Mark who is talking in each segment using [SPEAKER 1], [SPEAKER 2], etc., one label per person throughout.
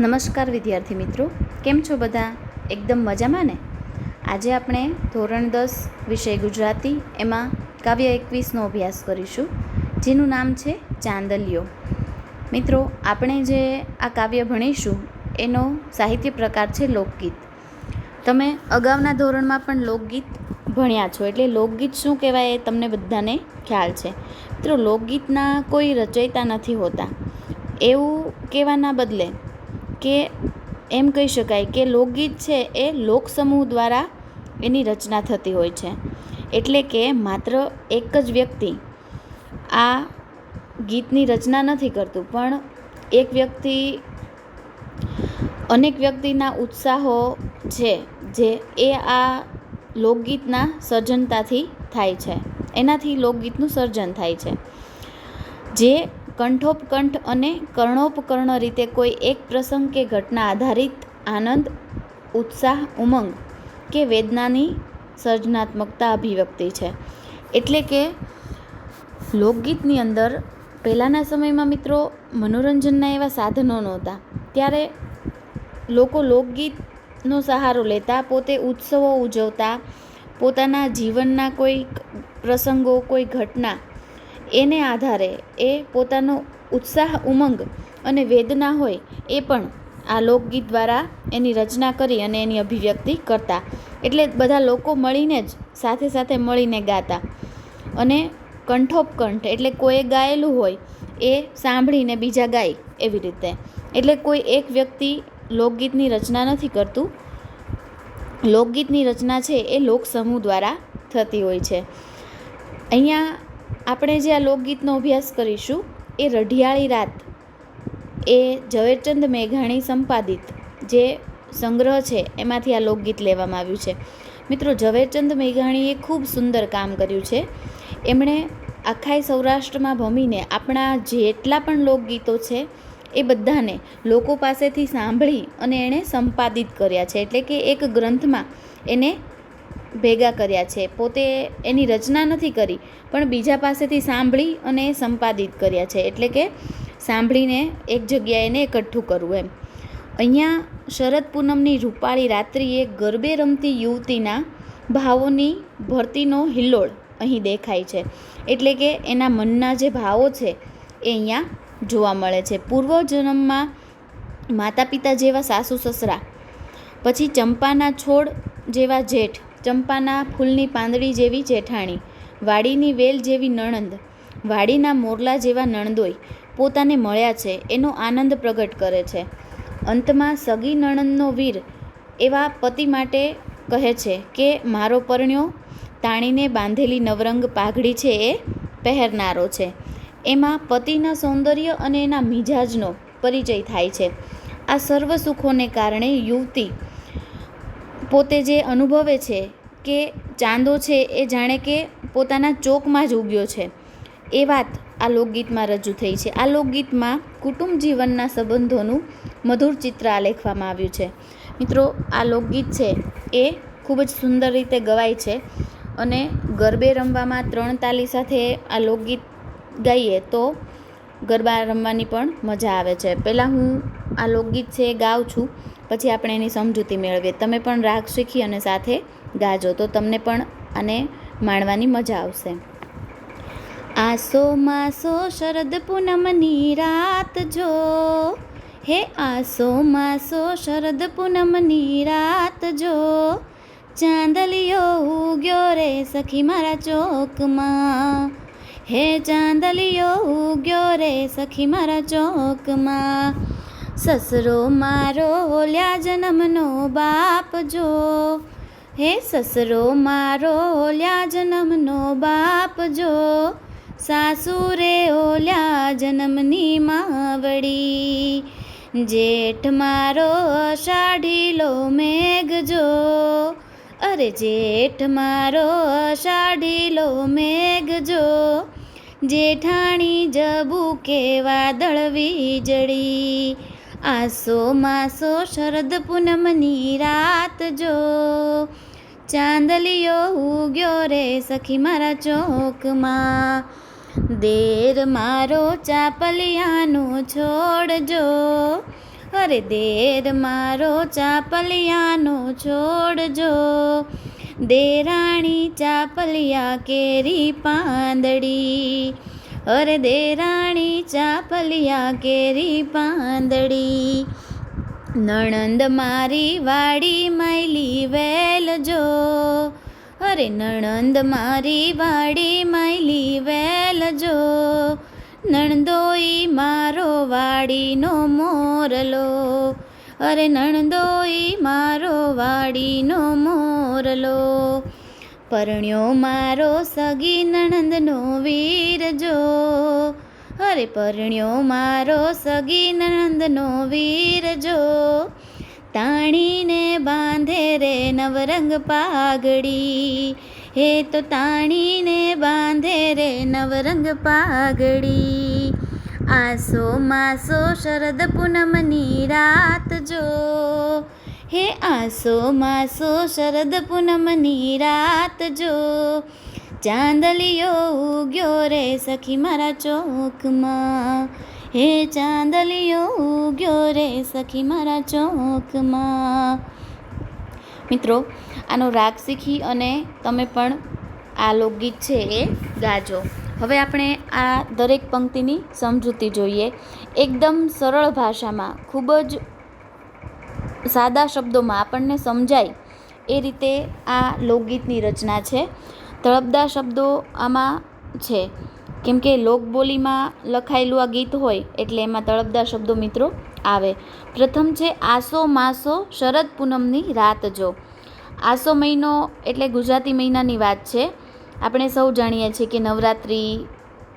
[SPEAKER 1] નમસ્કાર વિદ્યાર્થી મિત્રો, કેમ છો બધા? એકદમ મજામાં ને? આજે આપણે ધોરણ દસ વિષય ગુજરાતી, એમાં કાવ્ય એકવીસનો અભ્યાસ કરીશું, જેનું નામ છે ચાંદલિયો. મિત્રો, આપણે જે આ કાવ્ય ભણીશું, એનો સાહિત્ય પ્રકાર છે લોકગીત. તમે અગાઉના ધોરણમાં પણ લોકગીત ભણ્યા છો, એટલે લોકગીત શું કહેવાય એ તમને બધાને ખ્યાલ છે. મિત્રો, લોકગીતના કોઈ રચયિતા નથી હોતા. એવું કહેવાના બદલે કે એમ કહી શકાય કે લોકગીત છે એ લોકસમૂહ દ્વારા એની રચના થતી હોય છે. એટલે કે માત્ર એક જ વ્યક્તિ આ ગીતની રચના નથી કરતું, પણ એક વ્યક્તિ, અનેક વ્યક્તિના ઉત્સાહો છે જે એ આ લોકગીતના સર્જનતાથી થાય છે. એનાથી લોકગીતનું સર્જન થાય છે. જે કંઠોપકંઠ અને કર્ણોપકર્ણ રીતે કોઈ એક પ્રસંગ કે ઘટના આધારિત આનંદ, ઉત્સાહ, ઉમંગ કે વેદનાની સર્જનાત્મકતા અભિવ્યક્તિ છે. એટલે કે લોકગીતની અંદર પહેલાંના સમયમાં મિત્રો મનોરંજનના એવા સાધનો નહોતા. ત્યારે લોકો લોકગીતનો સહારો લેતા, પોતે ઉત્સવો ઉજવતા, પોતાના જીવનના કોઈ પ્રસંગો, કોઈ ઘટના એને આધારે એ પોતાનો ઉત્સાહ, ઉમંગ અને વેદના હોય એ પણ આ લોકગીત દ્વારા એની રચના કરી અને એની અભિવ્યક્તિ કરતા. એટલે બધા લોકો મળીને જ સાથે સાથે મળીને ગાતા. અને કંઠોપકંઠ એટલે કોઈએ ગાયેલું હોય એ સાંભળીને બીજા ગાય એવી રીતે. એટલે કોઈ એક વ્યક્તિ લોકગીતની રચના નથી કરતું. લોકગીતની રચના છે એ લોકસમૂહ દ્વારા થતી હોય છે. અહીંયા આપણે જે આ લોકગીતનો અભ્યાસ કરીશું, એ રઢિયાળી રાત, એ ઝવેરચંદ મેઘાણી સંપાદિત, જે સંગ્રહ છે, એમાંથી આ લોકગીત લેવામાં આવ્યું છે. મિત્રો, ઝવેરચંદ મેઘાણીએ ખૂબ સુંદર કામ કર્યું છે. એમણે આખાય સૌરાષ્ટ્રમાં ભમીને આપણા જેટલા પણ લોકગીતો છે, એ બધાને લોકો પાસેથી સાંભળી અને એણે સંપાદિત કર્યા છે. એટલે કે એક ગ્રંથમાં એને ભેગા કર્યા છે. પોતે એની રચના નથી કરી, પણ બીજા પાસેથી સાંભળી અને સંપાદિત કર્યા છે. એટલે કે સાંભળીને એક જગ્યાએ એને એકઠું કરવું એમ. અહીંયા શરદ પૂનમની રૂપાળી રાત્રિએ ગરબે રમતી યુવતીના ભાવોની ભરતીનો હિલ્લોળ અહીં દેખાય છે. એટલે કે એના મનના જે ભાવો છે એ અહીંયા જોવા મળે છે. પૂર્વજન્મમાં માતા પિતા જેવા સાસુ સસરા, પછી ચંપાના છોડ જેવા જેઠ ચંપાના ફૂલની પાંદડી જેવી જેઠાણી, વાડીની વેલ જેવી નણંદ, વાડીના મોરલા જેવા નણદોઈ પોતાને મળ્યા છે, એનો આનંદ પ્રગટ કરે છે. અંતમાં સગી નણંદનો વીર એવા પતિ માટે કહે છે કે, મારો પરણ્યો તાણીને બાંધેલી નવરંગ પાઘડી છે એ પહેરનારો છે. એમાં પતિના સૌંદર્ય અને એના મિજાજનો પરિચય થાય છે. આ સર્વ સુખોને કારણે યુવતી પોતે જે અનુભવે છે કે ચાંદો છે એ જાણે કે પોતાના ચોકમાં જ ઉગ્યો છે. એ વાત આ લોકગીતમાં રજૂ થઈ છે. આ લોકગીતમાં કુટુંબ જીવનના સંબંધોનું મધુર ચિત્ર આલેખવામાં આવ્યું છે. મિત્રો, આ લોકગીત છે એ ખૂબ જ સુંદર રીતે ગવાય છે અને ગરબે રમવામાં ત્રણ તાલી સાથે આ લોકગીત ગાઈએ તો ગરબા રમવાની પણ મજા આવે છે. પહેલાં હું આ લોકગીત છે એ ગાઉં છું. પછી આપણે એની સમજૂતી મેળવીએ. તમે પણ રાગ શીખી અને સાથે ગાજો તો તમને પણ આને માણવાની મજા આવશે. આસો માસો શરદ પૂનમની રાત જો. હે આસો માસો શરદ પૂનમની રાત જો. ચાંદલિયો ઉગ્યો રે સખી મારા ચોકમાં. હે ચાંદલિયો ઉગ્યો રે સખી મારા ચોકમાં. સસરો મારો, ઓલ્યા જન્મનો બાપ જો. હે સસરો મારો, ઓલ્યા જન્મનો બાપ જો. સાસુરે ઓલ્યા જન્મની માવડી. જેઠ મારો અષાઢીલો મેઘ જો. અરે જેઠ મારો અષાઢીલો મેઘ જો. જેઠાણી જબુ કે વાદળ વીજળી. આસો માસો શરદ પૂનમની રાત જો. ચાંદલિયો ઉગ્યો રે સખી મારા ચોકમાં. દેર મારો ચાપલિયાનો છોડજો અરે દેર મારો ચાપલિયાનો છોડજો દેરાણી ચાપલિયા કેરી પાંદડી. અરે દેરાણી ચાપલિયા કેરી પાંદડી. નણંદ મારી વાડી માયલી વેલજો અરે નણંદ મારી વાડી માયલી વેલજો નણંદોઈ મારો વાડીનો મોરલો અરે નણંદોઈ મારો વાડીનો મોરલો પરણ્યો મારો સગી નણંદનો વીરજો અરે, પરણ્યો મારો સગી નણંદનો વીરજો તાણીને બાંધે રે નવરંગ પાઘડી. હે તો તાણીને બાંધે રે નવરંગ પાઘડી. આસો માસો શરદ પૂનમની રાત જો. હે આસો માસો શરદ પૂનમની રાત જો ચાંદલિયો ઉગ્યો રે સખી મારા ચોકમાં હે ચાંદલિયો ઉગ્યો રે સખી મારા ચોકમાં મિત્રો, આનો રાગ શીખી અને તમે પણ આ લોકગીત છે એ ગાજો. હવે આપણે આ દરેક પંક્તિની સમજૂતી જોઈએ. એકદમ સરળ ભાષામાં, ખૂબ જ સાદા શબ્દોમાં આપણને સમજાય એ રીતે આ લોકગીતની રચના છે. તળપદા શબ્દો આમાં છે. કેમ કે લોકબોલીમાં લખાયેલું આ ગીત હોય એટલે એમાં તળપદા શબ્દો મિત્રો આવે. પ્રથમ છે આસો માસો શરદ પૂનમની રાત જો. આસો મહિનો એટલે ગુજરાતી મહિનાની વાત છે. આપણે સૌ જાણીએ છીએ કે નવરાત્રિ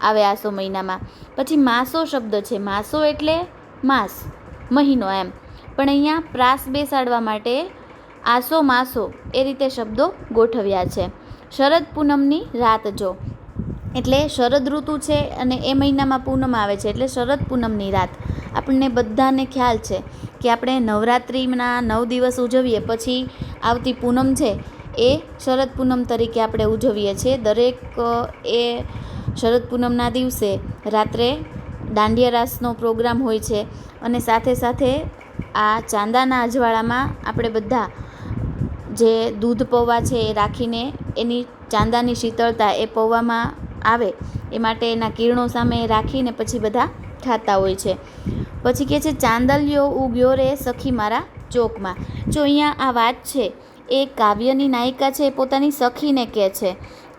[SPEAKER 1] આવે આસો મહિનામાં. પછી માસો શબ્દ છે. માસો એટલે માસ, મહિનો એમ. પણ અહીંયા પ્રાસ બેસાડવા માટે આસો માસો એ રીતે શબ્દો ગોઠવ્યા છે. શરદ પૂનમની રાત જો. એટલે શરદ ઋતુ છે અને એ મહિનામાં પૂનમ આવે છે એટલે શરદ પૂનમની રાત. આપણને બધાને ખ્યાલ છે કે આપણે નવરાત્રિના નવ દિવસ ઉજવીએ પછી આવતી પૂનમ છે એ શરદ પૂનમ તરીકે આપણે ઉજવીએ છીએ. દરેક, એ શરદ પૂનમના દિવસે રાત્રે દાંડિયા રાસનો પ્રોગ્રામ હોય છે અને સાથે સાથે આ ચાંદાના અજવાળામાં આપણે બધા જે દૂધ પૌવા છે એ રાખીને એની ચાંદાની શીતળતા એ પૌવામાં આવે એ માટે એના કિરણો સામે રાખીને પછી બધા ખાતા હોય છે. પછી કહે છે, ચાંદલિયો ઉગ્યો રે સખી મારા ચોકમાં. જો અહીંયા આ વાત છે, એ કાવ્યની નાયિકા છે એ પોતાની સખીને કહે છે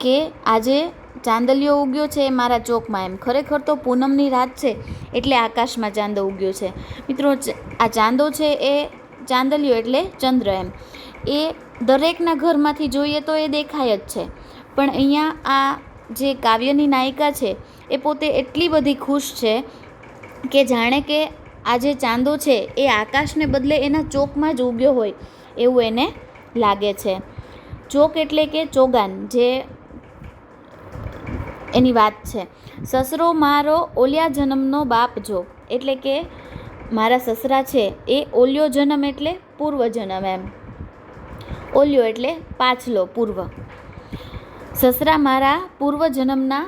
[SPEAKER 1] કે આજે ચાંદલિયો ઉગ્યો છે એ મારા ચોકમાં એમ. ખરેખર તો પૂનમની રાત છે એટલે આકાશમાં ચાંદો ઉગ્યો છે. મિત્રો આ ચાંદો છે એ ચાંદલિયો એટલે ચંદ્ર એમ. એ દરેકના ઘરમાંથી જોઈએ તો એ દેખાય જ છે. પણ અહીંયા આ જે કાવ્યની નાયિકા છે એ પોતે એટલી બધી ખુશ છે કે જાણે કે આ જે ચાંદો છે એ આકાશને બદલે એના ચોકમાં જ ઉગ્યો હોય એવું એને લાગે છે. ચોક એટલે કે ચોગાન, જે એની વાત છે. સસરો મારો ઓલિયા જન્મનો બાપ જો, એટલે કે મારા સસરા છે, એ ઓલિયો જન્મ એટલે પૂર્વ જન્મ એમ. ઓલિયો એટલે પાછલો પૂર્વ. સસરા મારા પૂર્વ જન્મના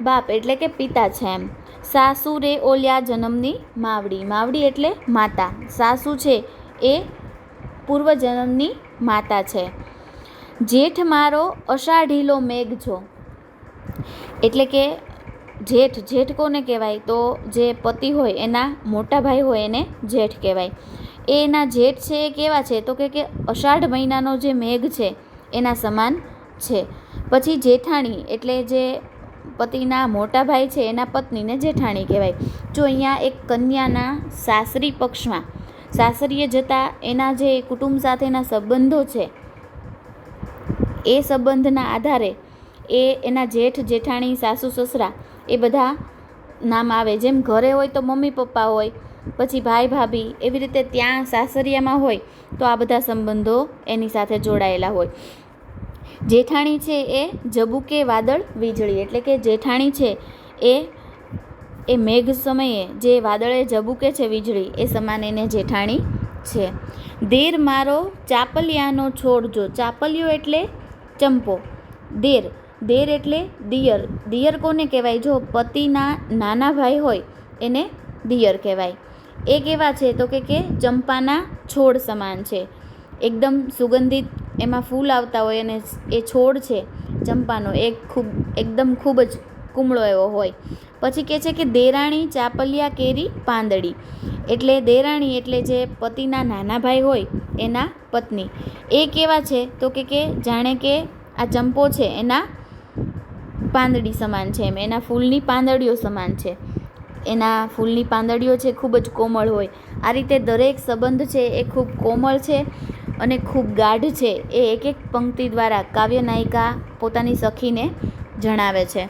[SPEAKER 1] બાપ એટલે કે પિતા છે એમ. સાસુ રે ઓલિયા જન્મની માવડી. માવડી એટલે માતા. સાસુ છે એ પૂર્વ જન્મની માતા છે. જેઠ મારો અષાઢીલો મેઘ જો. એટલે કે જેઠ જેઠ કોને કહેવાય? તો જે પતિ હોય એના મોટા ભાઈ હોય એને જેઠ કહેવાય. એ એના જેઠ છે એ કેવા છે? તો કે કે અષાઢ મહિનાનો જે મેઘ છે એના સમાન છે. પછી જેઠાણી એટલે જે પતિના મોટા ભાઈ છે એના પત્નીને જેઠાણી કહેવાય. જો અહીંયા એક કન્યાના સાસરી પક્ષમાં, સાસરીએ જતાં એના જે કુટુંબ સાથેના સંબંધો છે, એ સંબંધના આધારે એ એના જેઠ, જેઠાણી, સાસુ, સસરા એ બધા નામ આવે. જેમ ઘરે હોય તો મમ્મી, પપ્પા હોય, પછી ભાઈ, ભાભી એવી રીતે ત્યાં સાસરિયામાં હોય તો આ બધા સંબંધો એની સાથે જોડાયેલા હોય. જેઠાણી છે એ જબુકે વાદળ વીજળી. એટલે કે જેઠાણી છે એ એ મેઘ સમયે જે વાદળે જબુકે છે વીજળી, એ સમાન એને જેઠાણી છે. દેર મારો ચાપલિયાનો છોડ જો. ચાપલિયો એટલે ચંપો. દેર દેર એટલે દિયર. દિયર કોને કહેવાય? જો પતિના નાના ભાઈ હોય, એને દિયર કહેવાય. એ કેવા છે? તો કે કે ચંપાના છોડ સમાન છે. એકદમ સુગંધિત એમાં ફૂલ આવતા હોય અને એ છોડ છે, ચંપાનો, એ ખૂબ, એકદમ ખૂબ જ કુમળો એવો હોય. પછી કહે છે કે દેરાણી, ચાપલિયા, કેરી, પાંદડી. એટલે દેરાણી એટલે જે પતિના નાના ભાઈ હોય, એના પત્ની. એ કેવા છે? તો કે કે જાણે કે આ ચંપો છે, એના પાંદડી સમાન છે એમ. એના ફૂલની પાંદડીઓ સમાન છે. એના ફૂલની પાંદડીઓ છે, ખૂબ જ કોમળ હોય. આ રીતે દરેક સંબંધ છે એ ખૂબ કોમળ છે અને ખૂબ ગાઢ છે. એ એક એક પંક્તિ દ્વારા કાવ્ય નાયિકા પોતાની સખીને જણાવે છે.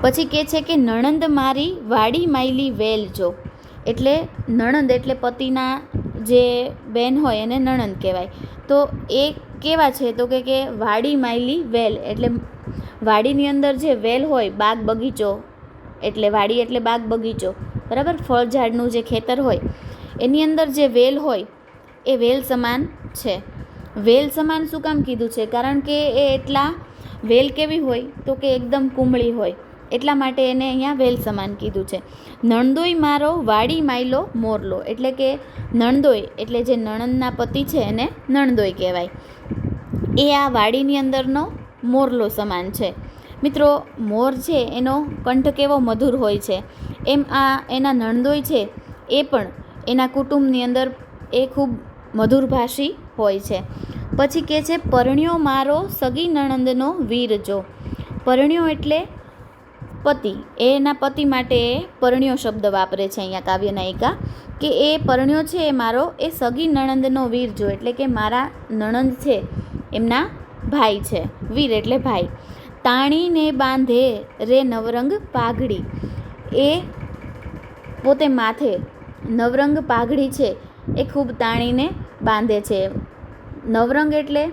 [SPEAKER 1] પછી કહે છે કે નણંદ મારી વાડી માયલી વેલ જો. એટલે નણંદ એટલે પતિના જે બેન હોય એને નણંદ કહેવાય. તો એ કેવા છે? તો કે વાડી માયલી વેલ. એટલે વાડીની અંદર જે વેલ હોય, બાગ બગીચો, એટલે વાડી એટલે બાગ બગીચો, બરાબર? ફળ ઝાડનું જે ખેતર હોય, એની અંદર જે વેલ હોય, એ વેલ સમાન છે. વેલ સમાન શું કામ કીધું છે? કારણ કે એ એટલા વેલ કેવી હોય તો કે એકદમ કુમળી હોય. એટલા માટે એને અહીંયા વેલ સમાન કીધું છે. નણદોઈ મારો વાડી માયલો મોરલો, એટલે કે નણદોઈ એટલે જે નણંદના પતિ છે એને નણદોઈ કહેવાય. એ આ વાડીની અંદરનો મોરલો સમાન છે. મિત્રો, મોર છે એનો કંઠ કેવો મધુર હોય છે. એમ આ એના નણંદોય છે, એ પણ એના કુટુંબની અંદર એ ખૂબ મધુરભાષી હોય છે. પછી કહે છે, પરણ્યો મારો સગી નણંદનો વીર જો. પરણ્યો એટલે પતિ. એના પતિ માટે એ પરણ્યો શબ્દ વાપરે છે અહીંયા કાવ્ય નાયિકા કે એ પરણ્યો છે એ મારો, એ સગી નણંદનો વીર જો. એટલે કે મારા નણંદ છે એમના ભાઈ છે, વીર એટલે ભાઈ. તાણીને બાંધે રે નવરંગ પાઘડી. એ પોતે માથે નવરંગ પાઘડી છે, એ ખૂબ તાણીને બાંધે છે. નવરંગ એટલે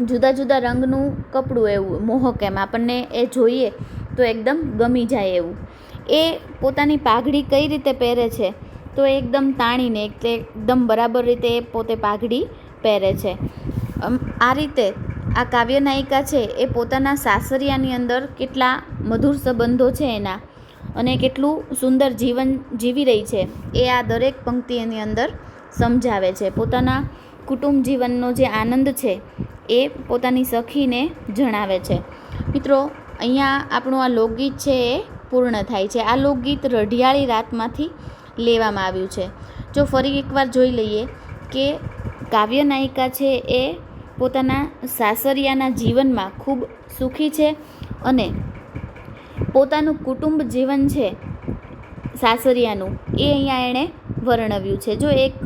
[SPEAKER 1] જુદા જુદા રંગનું કપડું એવું, મોહક એમ. આપણને એ જોઈએ તો એકદમ ગમી જાય એવું. એ પોતાની પાઘડી કઈ રીતે પહેરે છે? તો એકદમ તાણીને, એટલે એકદમ બરાબર રીતે પોતે પાઘડી પહેરે છે. આ રીતે આ કાવ્ય નાયિકા છે એ પોતાના સાસરિયાની અંદર કેટલા મધુર સંબંધો છે એના અને કેટલું સુંદર જીવન જીવી રહી છે એ આ દરેક પંક્તિ એની અંદર સમજાવે છે. પોતાના કુટુંબ જીવનનો જે આનંદ છે એ પોતાની સખીને જણાવે છે. મિત્રો, અહીંયા આપણું આ લોકગીત છે એ પૂર્ણ થાય છે. આ લોકગીત રઢિયાળી રાતમાંથી લેવામાં આવ્યું છે. જો ફરી એકવાર જોઈ લઈએ કે કાવ્ય નાયિકા છે એ પોતાના સાસરિયાના જીવનમાં ખૂબ સુખી છે અને પોતાનું કુટુંબ જીવન છે સાસરિયાનું, એ અહીંયા એણે વર્ણવ્યું છે. જો એક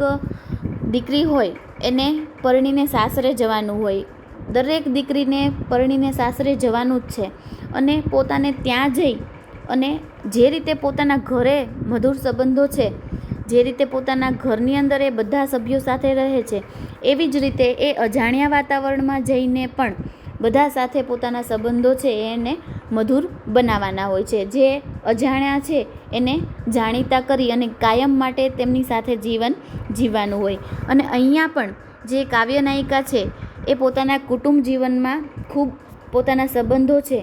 [SPEAKER 1] દીકરી હોય, એને પરણીને સાસરે જવાનું હોય, દરેક દીકરીને પરણીને સાસરે જવાનું જ છે અને પોતાને ત્યાં જઈ અને જે રીતે પોતાના ઘરે મધુર સંબંધો છે જે રીતે પોતાના ઘરની અંદર એ બધા સભ્યો સાથે રહે છે, એવી જ રીતે એ અજાણ્યા વાતાવરણમાં જઈને પણ બધા સાથે પોતાના સંબંધો છે એને મધુર બનાવવાના હોય છે. જે અજાણ્યા છે એને જાણીતા કરી અને કાયમ માટે તેમની સાથે જીવન જીવવાનું હોય. અને અહીંયા પણ જે કાવ્ય નાયિકા છે એ પોતાના કુટુંબ જીવનમાં ખૂબ પોતાના સંબંધો છે.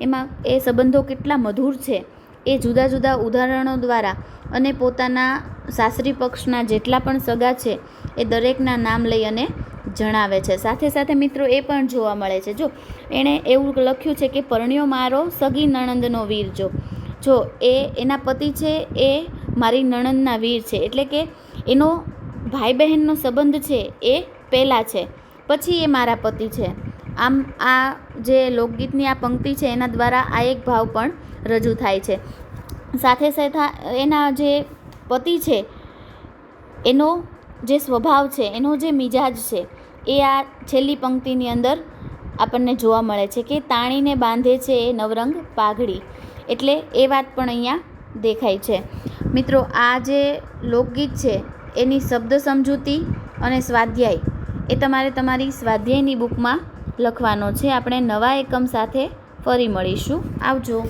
[SPEAKER 1] એમાં એ સંબંધો કેટલા મધુર છે. એ જુદા જુદા ઉદાહરણો દ્વારા અને પોતાના સાસરી પક્ષના જેટલા પણ સગા છે, એ દરેકના નામ લઈ અને જણાવે છે. સાથે સાથે મિત્રો, એ પણ જોવા મળે છે. જો, એણે એવું લખ્યું છે કે, પરણ્યો મારો સગી નણંદનો વીર જો. જો, એ એના પતિ છે, એ મારી નણંદના વીર છે. એટલે કે, એનો ભાઈ બહેનનો સંબંધ છે, એ પહેલાં છે. પછી એ મારા પતિ છે. આમ, આ જે લોકગીતની આ પંક્તિ છે, એના દ્વારા આ એક ભાવ પણ રજૂ થાય છે. સાથે સાથે એના જે પતિ છે, એનો જે સ્વભાવ છે, એનો જે મિજાજ છે, એ આ છેલ્લી પંક્તિની અંદર આપણને જોવા મળે છે કે તાણીને બાંધે છે એ નવરંગ પાઘડી. એટલે એ વાત પણ અહીંયા દેખાય છે. મિત્રો, આ જે લોકગીત છે, એની શબ્દ સમજૂતી અને સ્વાધ્યાય એ તમારે તમારી સ્વાધ્યાયની બુકમાં લખવાનો છે. આપણે નવા એકમ સાથે ફરી મળીશું. આવજો.